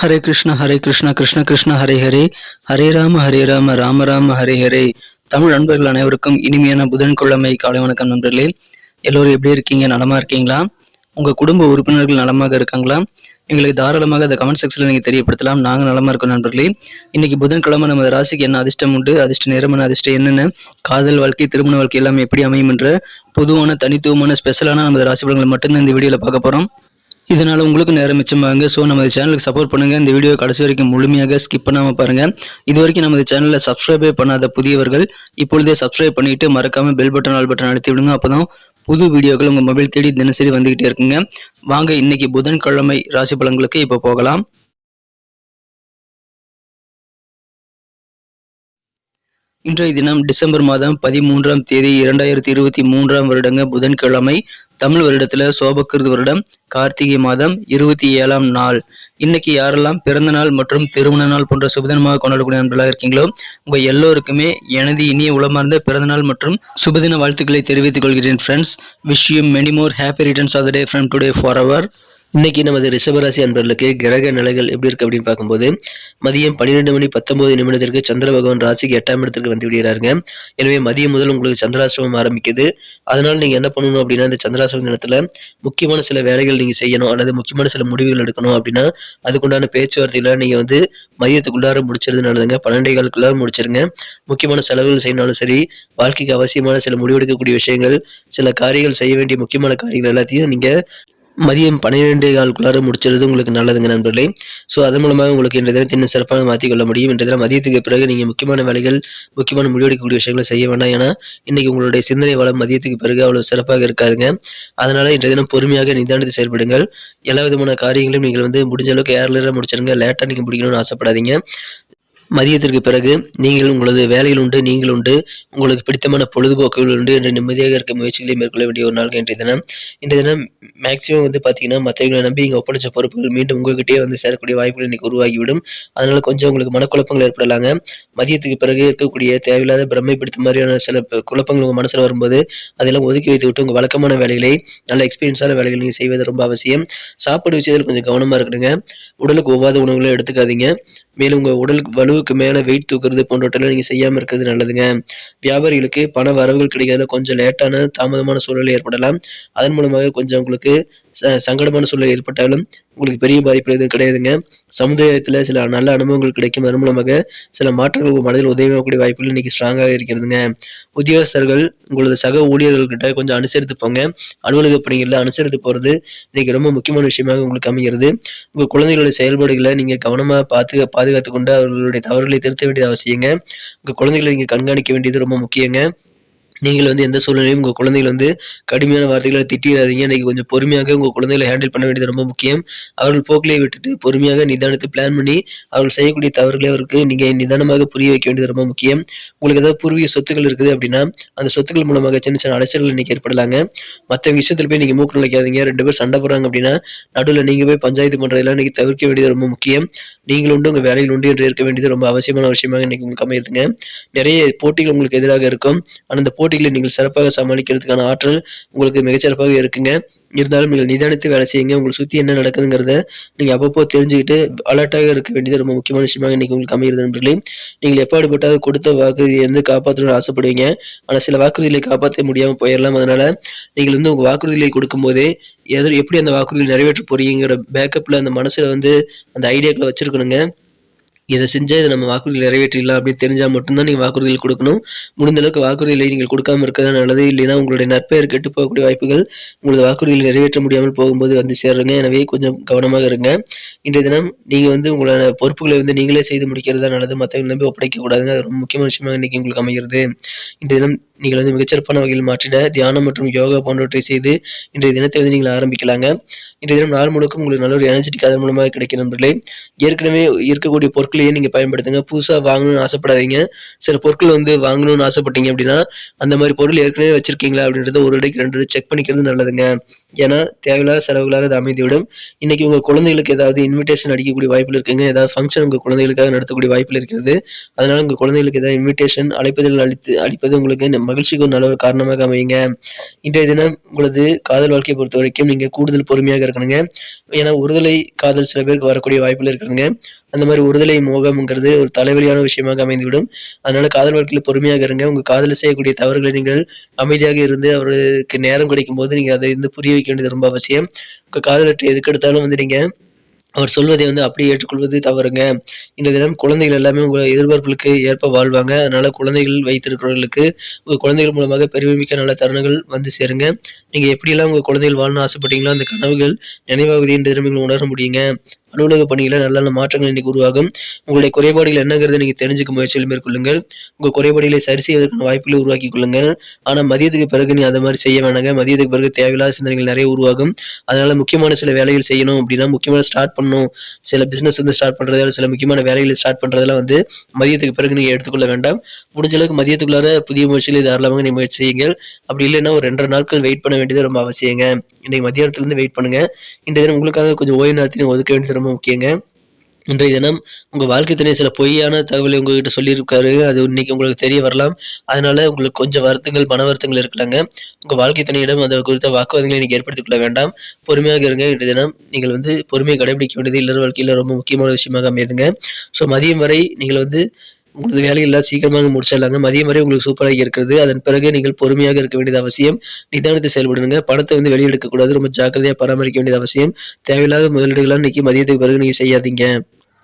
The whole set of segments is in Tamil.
ஹரே கிருஷ்ண ஹரே கிருஷ்ண கிருஷ்ண கிருஷ்ண ஹரே ஹரே. ஹரே ராம ஹரே ராம ராம ராம ஹரே ஹரே. தமிழ் நண்பர்கள் அனைவருக்கும் இனிமையான புதன்கிழமை காலை வணக்கம் நண்பர்களே. எல்லோரும் எப்படி இருக்கீங்க? நலமா இருக்கீங்களா? உங்க குடும்ப உறுப்பினர்கள் நலமாக இருக்காங்களா? எங்களுக்கு தாராளமாக அந்த கமெண்ட் செக்ஷன்ல நீங்க தெரியப்படுத்தலாம். நாங்க நலமா இருக்கோம் நண்பர்களே. இன்னைக்கு புதன்கிழமை நமது ராசிக்கு என்ன அதிர்ஷ்டம் உண்டு? அதிர்ஷ்ட நேரமான அதிர்ஷ்டம் என்னென்ன? காதல் வாழ்க்கை திருமண வாழ்க்கை எல்லாமே எப்படி அமையும் என்ற பொதுவான தனித்துவமான ஸ்பெஷலான நமது ராசி பலன்களை மட்டும்தான் இந்த வீடியோல பார்க்க போறோம். இதனால் உங்களுக்கு நேரம் மிச்சமாகுங்க. ஸோ நம்ம சேனலுக்கு சப்போர்ட் பண்ணுங்கள் இந்த வீடியோ கடைசி வரைக்கும் முழுமையாக ஸ்கிப் பண்ணாமல் பாருங்கள் இது வரைக்கும் நமது சேனலில் சப்ஸ்கிரைபே பண்ணாத புதியவர்கள் இப்பொழுதே சப்ஸ்கிரைப் பண்ணிவிட்டு மறக்காமல் பெல் பட்டன் ஆல் பட்டன் அழுத்தி விடுங்க. அப்பதான் புது வீடியோக்கள் உங்கள் மொபைல் தேடி தினசரி வந்துக்கிட்டே இருக்குங்க. வாங்க இன்னைக்கு புதன்கிழமை ராசி பலன்களுக்கு இப்போ போகலாம். இன்றைய தினம் டிசம்பர் மாதம் பதிமூன்றாம் தேதி இரண்டாயிரத்தி இருபத்தி மூன்றாம் வருடங்க புதன்கிழமை தமிழ் வருடத்துல சோபக்கிருது வருடம் கார்த்திகை மாதம் இருபத்தி ஏழாம் நாள். இன்னைக்கு யாரெல்லாம் பிறந்த நாள் மற்றும் திருமண நாள் போன்ற சுபதினமாக கொண்டாடக்கூடிய நண்பர்களாக இருக்கீங்களோ உங்க எல்லோருக்குமே எனது இனிய உளமார்ந்த பிறந்த நாள் மற்றும் சுபதின வாழ்த்துக்களை தெரிவித்துக் கொள்கிறேன் friends wish you many more happy returns of the day from today for our இன்னைக்கு நமது ரிஷபராசி அன்பர்களுக்கு கிரக நிலைகள் எப்படி இருக்கு அப்படின்னு பார்க்கும்போது மதியம் பன்னிரெண்டு மணி பத்தொன்பது நிமிடத்திற்கு சந்திர பகவான் ராசிக்கு எட்டாம் இடத்திற்கு வந்து விடுகிறாருங்க. எனவே மதியம் முதல் உங்களுக்கு சந்திராசிரமம் ஆரம்பிக்குது. அதனால நீங்க என்ன பண்ணணும் அப்படின்னா இந்த சந்திராசிரம தினத்துல முக்கியமான சில வேலைகள் நீங்க செய்யணும் அல்லது முக்கியமான சில முடிவுகள் எடுக்கணும் அப்படின்னா அதுக்குண்டான பேச்சுவார்த்தைகளை நீங்க வந்து மதியத்துக்குள்ளார முடிச்சிருது நல்லதுங்க பன்னெண்டே காலுக்குள்ளார முடிச்சிருங்க. முக்கியமான செலவுகள் செய்யணாலும் சரி வாழ்க்கைக்கு அவசியமான சில முடிவெடுக்கக்கூடிய விஷயங்கள் சில காரியங்கள் செய்ய வேண்டிய முக்கியமான காரியங்கள் எல்லாத்தையும் நீங்க மதியம் பன்னிரெண்டு காலுக்குள்ளார முடிச்சிருது உங்களுக்கு நல்லதுங்க நண்பர்களே. ஸோ அதன் மூலமாக உங்களுக்கு இன்றைய தினத்தை இன்னும் சிறப்பாக மாற்றிக்கொள்ள முடியும். இன்றைய தினம் மதியத்துக்கு பிறகு நீங்கள் முக்கியமான வேலைகள் முக்கியமான முடிவெடுக்கக்கூடிய விஷயங்களை செய்ய வேண்டாம். ஏன்னா இன்றைக்கி உங்களுடைய சிந்தனை வளம் மதியத்துக்கு பிறகு அவ்வளோ சிறப்பாக இருக்காதுங்க. அதனால் இன்றைய தினம் பொறுமையாக நிதானத்தை செயல்படுங்கள். எல்லா விதமான காரியங்களையும் நீங்கள் வந்து முடிஞ்ச அளவுக்கு ஏர்லராக முடிச்சிருங்க. லேட்டாக நீங்கள் முடிக்கணும்னு ஆசைப்படாதீங்க. மதியத்திற்கு பிறகு நீங்கள் உங்களது வேலையில் உண்டு நீங்கள் உண்டு. உங்களுக்கு பிடித்தமான பொழுதுபோக்குகள் உண்டு என்று நிம்மதியாக இருக்க முயற்சிகளை மேற்கொள்ள வேண்டிய ஒரு நாள் இன்றைய தினம். இன்றைய தினம் மேக்ஸிமம் வந்து பார்த்தீங்கன்னா மற்றவங்களை நம்பி இங்கே ஒப்படைச்ச பொறுப்புகள் மீண்டும் உங்ககிட்டயே வந்து சேரக்கூடிய வாய்ப்புகள் இன்னைக்கு உருவாகிவிடும். அதனால் கொஞ்சம் உங்களுக்கு மனக்குழப்பங்கள் ஏற்படலாங்க. மதியத்துக்கு பிறகு இருக்கக்கூடிய தேவையில்லாத பிரம்மைப்படுத்த மாதிரியான சில குழப்பங்கள் உங்கள் மனசில் வரும்போது அதெல்லாம் ஒதுக்கி வைத்து விட்டு உங்கள் வழக்கமான வேலைகளை நல்ல எக்ஸ்பீரியன்ஸான வேலைகள் நீங்கள் செய்வது ரொம்ப அவசியம். சாப்பாடு விஷயத்தில் கொஞ்சம் கவனமாக இருக்கணுங்க. உடலுக்கு ஒவ்வாத உணவுகளை எடுத்துக்காதீங்க. மேலும் உங்கள் உடலுக்கு வலுவுக்கு மேலே வெயிட் தூக்குறது போன்றவற்றெல்லாம் நீங்கள் செய்யாமல் இருக்கிறது நல்லதுங்க. வியாபாரிகளுக்கு பண வரவுகள் கிடைக்காத கொஞ்சம் லேட்டான தாமதமான சூழ்நிலை ஏற்படலாம். அதன் மூலமாக கொஞ்சம் உங்களுக்கு ச- சங்கடமான சூழ்நிலை ஏற்பட்டாலும் உங்களுக்கு பெரிய பாதிப்பு எதுவும் கிடையாதுங்க. சமுதாயத்தில் சில நல்ல அனுபவங்கள் கிடைக்கும். அதன் மூலமாக சில மாற்றங்கள் உங்கள் மனதில் உதவியாகக்கூடிய வாய்ப்புகள் இன்னைக்கு ஸ்ட்ராங்காக இருக்கிறதுங்க. உத்தியோகஸ்தர்கள் உங்களது சக ஊழியர்கள்கிட்ட கொஞ்சம் அனுசரித்து போங்க அலுவலக பணிகளில் அனுசரித்து போகிறது இன்னைக்கு ரொம்ப முக்கியமான விஷயமாக உங்களுக்கு அமைகிறது. உங்கள் குழந்தைகளுடைய செயல்பாடுகளை நீங்கள் கவனமாக பார்த்து பாதுகாத்து கொண்டு அவர்களுடைய தவறுகளை திருத்த வேண்டியது அவசியங்க. உங்கள் குழந்தைகளை நீங்கள் கண்காணிக்க வேண்டியது ரொம்ப முக்கியங்க. நீங்கள் வந்து எந்த சூழ்நிலையும் உங்கள் குழந்தைகள் வந்து கடுமையான வார்த்தைகளை திட்டிடாதீங்க. இன்னைக்கு கொஞ்சம் பொறுமையாக உங்கள் குழந்தைகளை ஹேண்டில் பண்ண வேண்டியது ரொம்ப முக்கியம். அவர்கள் போக்கிலே விட்டுட்டு பொறுமையாக நிதானத்தை பிளான் பண்ணி அவர்கள் செய்யக்கூடிய தவறுகளை அவருக்கு நீங்கள் நிதானமாக புரிய வைக்க வேண்டியது ரொம்ப முக்கியம். உங்களுக்கு ஏதாவது பூர்வீக சொத்துக்கள் இருக்குது அப்படின்னா அந்த சொத்துக்கள் மூலமாக சின்ன சின்ன அலைச்சல்கள் இன்றைக்கி ஏற்படலாங்க. மற்ற விஷயத்தில் போய் நீங்கள் மூக்கு நிலைக்காதீங்க ரெண்டு பேர் சண்டை போடுறாங்க அப்படின்னா நடுவில் நீங்கள் போய் பஞ்சாயத்து பண்ணுறதெல்லாம் இன்றைக்கி தவிர்க்க வேண்டியது ரொம்ப முக்கியம். நீங்கள் உண்டு உங்கள் வேலையில் உண்டு என்று இருக்க வேண்டியது ரொம்ப அவசியமான விஷயமாக இன்றைக்கி உங்களுக்கு அமையுதுங்க நிறைய போட்டிகள் உங்களுக்கு எதிராக இருக்கும். ஆனால் அந்த போட்டிகளை நீங்கள் சிறப்பாக சமாளிக்கிறதுக்கான ஆற்றல் உங்களுக்கு மிகச்சிறப்பாக இருக்குங்க. இருந்தாலும் நீங்கள் நிதானித்து வேலை செய்யுங்க. உங்களை சுற்றி என்ன நடக்குதுங்கிறத நீங்கள் அப்பப்போ தெரிஞ்சுக்கிட்டு அலர்ட்டாக இருக்க வேண்டியது ரொம்ப முக்கியமான விஷயமாக இன்றைக்கி உங்களுக்கு அமைகிறது நண்பர்களே. நீங்கள் எப்பாடுபட்டாவது கொடுத்த வாக்குறுதியை வந்து காப்பாற்றணும்னு ஆசைப்படுவீங்க. ஆனால் சில வாக்குறுதிகளை காப்பாற்ற முடியாமல் போயிடலாம். அதனால் நீங்கள் வந்து உங்கள் வாக்குறுதிகளை கொடுக்கும்போதே எது எப்படி அந்த வாக்குறுதியை நிறைவேற்ற போறீங்கிற பேக்கப்பில் அந்த மனசில் வந்து அந்த ஐடியாக்களை வச்சுருக்கணுங்க. இதை செஞ்சால் இதை நம்ம வாக்குறுதி நிறைவேற்றிடலாம் அப்படின்னு தெரிஞ்சால் மட்டும்தான் நீங்கள் வாக்குறுதிகள் கொடுக்கணும். முடிந்த அளவுக்கு வாக்குறுதிகளை நீங்கள் கொடுக்காம இருக்கிறது நல்லது. இல்லைன்னா உங்களுடைய நற்பெயர் கெட்டு போகக்கூடிய வாய்ப்புகள் உங்களது வாக்குறுதிகளை நிறைவேற்ற முடியாமல் போகும்போது வந்து சேருங்க. எனவே கொஞ்சம் கவனமாக இருங்க. இன்றைய தினம் நீங்கள் வந்து உங்களோட பொறுப்புகளை வந்து நீங்களே செய்து முடிக்கிறது தான் நல்லது. மற்றவங்க நம்பி ஒப்படைக்க கூடாதுங்க. அது ரொம்ப முக்கியமான விஷயமாக இன்றைக்கி உங்களுக்கு அமைகிறது. இன்றைய தினம் நீங்கள் வந்து மிகச்சிறப்பான வகையில் மாற்றிட தியானம் மற்றும் யோகா போன்றவற்றை செய்து இன்றைய தினத்தை வந்து நீங்கள் ஆரம்பிக்கலாங்க. இன்றைய தினம் நாள் முழுக்க உங்களுக்கு நல்ல ஒரு எனர்ஜெட்டிக் அதன் மூலமாக கிடைக்கும் நண்பர்களே ஏற்கனவே இருக்கக்கூடிய பொருட்களையே நீங்கள் பயன்படுத்துங்க. புதுசாக வாங்கணும்னு ஆசைப்படாதீங்க. சில பொருட்கள் வந்து வாங்கணும்னு ஆசைப்பட்டீங்க அப்படின்னா அந்த மாதிரி பொருள் ஏற்கனவே வச்சிருக்கீங்களா அப்படின்றத ஒரு இடைக்கு ரெண்டு செக் பண்ணிக்கிறது நல்லதுங்க. ஏன்னா தேவையில்லாத செலவுகளாக அது அமைந்துவிடும். இன்னைக்கு உங்கள் குழந்தைகளுக்கு ஏதாவது இன்விடேஷன் அடிக்கக்கூடிய வாய்ப்பில் இருக்குங்க. ஏதாவது ஃபங்க்ஷன் உங்கள் குழந்தைகளுக்காக நடத்தக்கூடிய வாய்ப்பில் இருக்கிறது. அதனால உங்கள் குழந்தைகளுக்கு ஏதாவது இன்விடேஷன் அழைப்பதில் அளித்து அளிப்பது உங்களுக்கு மகிழ்ச்சிக்கு ஒரு நல்ல ஒரு காரணமாக அமையுங்க. இன்றைய தினம் உங்களது காதல் வாழ்க்கையை பொறுத்த வரைக்கும் நீங்கள் கூடுதல் பொறுமையாக இருக்கணுங்க. ஏன்னா ஒருதலை காதல் சில பேருக்கு வரக்கூடிய வாய்ப்புகள் இருக்கணுங்க அந்த மாதிரி ஒருதலை மோகம்ங்கிறது ஒரு தலைவலியான விஷயமாக அமைந்துவிடும். அதனால காதல் வாழ்க்கையில் பொறுமையாக இருங்க. உங்க காதல் செய்யக்கூடிய தவறுகளை நீங்கள் அமைதியாக இருந்து அவருக்கு நேரம் கிடைக்கும் போது நீங்க அதை வந்து புரிய வைக்க வேண்டியது ரொம்ப அவசியம். உங்க காதலற்ற எதுக்கெடுத்தாலும் வந்து நீங்க அவர் சொல்வதை வந்து அப்படியே ஏற்றுக்கொள்வது தவறுங்க. இந்த தினம் குழந்தைகள் எல்லாமே உங்கள் எதிர்பார்ப்புகளுக்கு ஏற்ப வாழ்வாங்க. அதனால குழந்தைகள் வைத்திருக்கிறவர்களுக்கு உங்கள் குழந்தைகள் மூலமாக பெருமைமிக்க நல்ல தருணங்கள் வந்து சேருங்க. நீங்கள் எப்படியெல்லாம் உங்கள் குழந்தைகள் வாழணும்னு ஆசைப்பட்டீங்களோ அந்த கனவுகள் நினைவாகுது என்ற தினம் உணர முடியுங்க. அலுவலக பணியில நல்ல நல்ல மாற்றங்கள் இன்னைக்கு உருவாகும். உங்களுடைய குறைபாடுகள் என்னங்கிறத நீங்கள் தெரிஞ்சுக்க முயற்சியில் மேற்கொள்ளுங்கள். உங்கள் குறைபாடுகளை சரி செய்வதற்கான வாய்ப்புகளை உருவாக்கி கொள்ளுங்கள். ஆனால் மதியத்துக்கு பிறகு நீ அதை மாதிரி செய்ய வேணாங்க. மதியத்துக்கு பிறகு தேவையில்லாத சிந்தனைகள் நிறைய உருவாகும். அதனால் முக்கியமான சில வேலைகள் செய்யணும் அப்படின்னா முக்கியமான ஸ்டார்ட் பண்ண பண்ணணும். சில பிஸ்னஸ் வந்து ஸ்டார்ட் பண்ணுறதால சில முக்கியமான வேலைகளை ஸ்டார்ட் பண்ணுறதெல்லாம் வந்து மதியத்துக்கு பிறகு நீங்கள் எடுத்துக்கொள்ள வேண்டாம். முடிஞ்ச அளவுக்கு மதியத்துக்குள்ளார புதிய முயற்சிகளை தாராளமாக நீங்கள் முயற்சி செய்யுங்கள். அப்படி இல்லைன்னா ஒரு ரெண்டரை நாட்கள் வெயிட் பண்ண வேண்டியது ரொம்ப அவசியங்க. இன்றைக்கு மதியானத்துலேருந்து வெயிட் பண்ணுங்க. இந்த தினம் உங்களுக்காக கொஞ்சம் ஓய்வு நேரத்தை ஒதுக்க வேண்டியது ரொம்ப முக்கியங்க. இன்றைய தினம் உங்கள் வாழ்க்கை துணை சில பொய்யான தகவலை உங்ககிட்ட சொல்லியிருக்காரு. அது இன்னைக்கு உங்களுக்கு தெரிய வரலாம். அதனால உங்களுக்கு கொஞ்சம் வருத்தங்கள் மன வருத்தங்கள் இருக்கலாங்க. உங்கள் வாழ்க்கை துணையிடம் அது குறித்த வாக்குவாதங்களை நீங்கள் ஏற்படுத்திக் கொள்ள வேண்டாம். பொறுமையாக இருங்க. இன்றைய தினம் நீங்கள் வந்து பொறுமையை கடைபிடிக்க வேண்டியது இல்லற வாழ்க்கையில் ரொம்ப முக்கியமான விஷயமாக அமையுதுங்க. ஸோ மதியம் வரை நீங்கள் வந்து உங்களது வேலையெல்லாம் சீக்கிரமாக முடிச்சிடலாங்க. மதியம் வரை உங்களுக்கு சூப்பராக இருக்கிறது. அதன் பிறகு நீங்கள் பொறுமையாக இருக்க வேண்டியது அவசியம். நிதானத்தை செயல்படுங்க. பணத்தை வந்து வெளியெடுக்கக்கூடாது ரொம்ப ஜாக்கிரதையாக பராமரிக்க வேண்டியது அவசியம். தேவையில்லாத முதலீடுகள்லாம் இன்னைக்கு மதியத்துக்கு பிறகு நீங்கள் செய்யாதீங்க.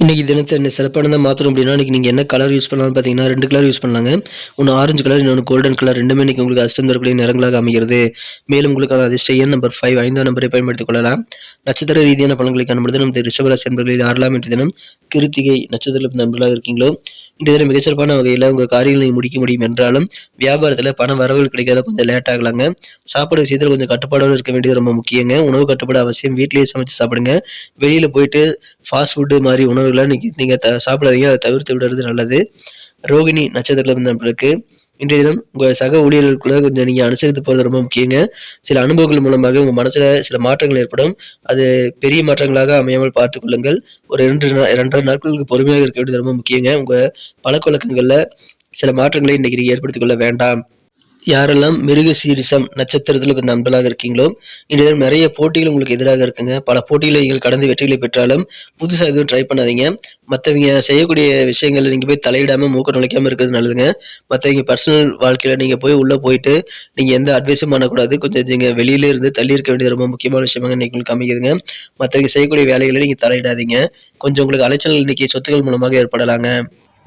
இன்றைக்கி தினத்தை என்ன சிறப்பானதாக மாற்றணும் அப்படின்னா இன்னைக்கு நீங்கள் என்ன கலர் யூஸ் பண்ணலாம்னு பார்த்தீங்கன்னா ரெண்டு கலர் யூஸ் பண்ணலாங்க. ஒன்று ஆரஞ்சு கலர் இன்னொன்று கோல்டன் கலர் ரெண்டுமே இன்றைக்கி உங்களுக்கு அதிர்ஷ்டம் தரக்கூடிய நிறங்களாக அமைகிறது. மேலும் உங்களுக்கான அதிர்ஷ்ட எண் நம்பர் ஃபைவ் ஐந்தாம் நம்பரை பயன்படுத்திக் கொள்ளலாம். நட்சத்திர ரீதியான பலன்களை காணப்படுது நமது ரிஷபராசி நண்பர்களில் ஆறலாம் என்று தினம் கிருத்திகை நட்சத்திர நண்பர்களாக இருக்கீங்களோ இதில் மிகச்சிறப்பான வகையில் உங்கள் காரியங்களை முடிக்க முடியும் என்றாலும் வியாபாரத்தில் பண வரவுகள் கிடைக்காத கொஞ்சம் லேட் ஆகலாங்க. சாப்பாடு விஷயத்தில் கொஞ்சம் கட்டுப்பாடோடு இருக்க வேண்டியது ரொம்ப முக்கியங்க. உணவு கட்டுப்பாடு அவசியம். வீட்லேயே சமைச்சு சாப்பிடுங்க. வெளியில் போயிட்டு ஃபாஸ்ட் ஃபுட்டு மாதிரி உணவுகளை நீங்கள் நீங்கள் த சாப்பிடாதீங்க. அதை தவிர்த்து விடுறது நல்லது. ரோகிணி நட்சத்திரத்தில் நண்பர்களுக்கு இன்றைய தினம் உங்கள் சக ஊழியர்களுக்குள்ள கொஞ்சம் நீங்கள் அனுசரித்து போகிறது ரொம்ப முக்கியங்க. சில அனுபவங்கள் மூலமாக உங்கள் மனசில் சில மாற்றங்கள் ஏற்படும். அது பெரிய மாற்றங்களாக அமையாமல் பார்த்துக்கொள்ளுங்கள் ஒரு ரெண்டு நா- இரண்டரை நாட்களுக்கு பொறுமையாக இருக்க வேண்டியது ரொம்ப முக்கியங்க. உங்கள் பழக்கவழக்கங்களில் சில மாற்றங்களை இன்றைக்கி நீங்கள் ஏற்படுத்திக் கொள்ள வேண்டாம். யாரெல்லாம் மிருக சீரிசம் நட்சத்திரத்தில் இப்போ நண்பர்களாக இருக்கீங்களோ இன்றைய நிறைய போட்டிகள் உங்களுக்கு எதிராக இருக்குங்க. பல போட்டிகளை நீங்கள் கடந்து வெற்றிகளை பெற்றாலும் புதுசாக எதுவும் ட்ரை பண்ணாதீங்க. மற்றவங்க செய்யக்கூடிய விஷயங்களை நீங்கள் போய் தலையிடாமல் மூக்க நுழைக்காமல் இருக்கிறது நல்லதுங்க. மற்றவங்க பர்சனல் வாழ்க்கையில் நீங்கள் போய் உள்ளே போயிட்டு நீங்கள் எந்த அட்வைஸும் பண்ணக்கூடாது. கொஞ்சம் நீங்கள் வெளியில இருந்து தள்ளி இருக்க வேண்டியது ரொம்ப முக்கியமான விஷயமாக இன்னைக்கு உங்களுக்கு அமைக்குதுங்க மற்றவங்க செய்யக்கூடிய வேலைகளை நீங்கள் தலையிடாதீங்க. கொஞ்சம் உங்களுக்கு அலைச்சல் இன்னைக்கு சொத்துக்கள் மூலமாக ஏற்படலாங்க.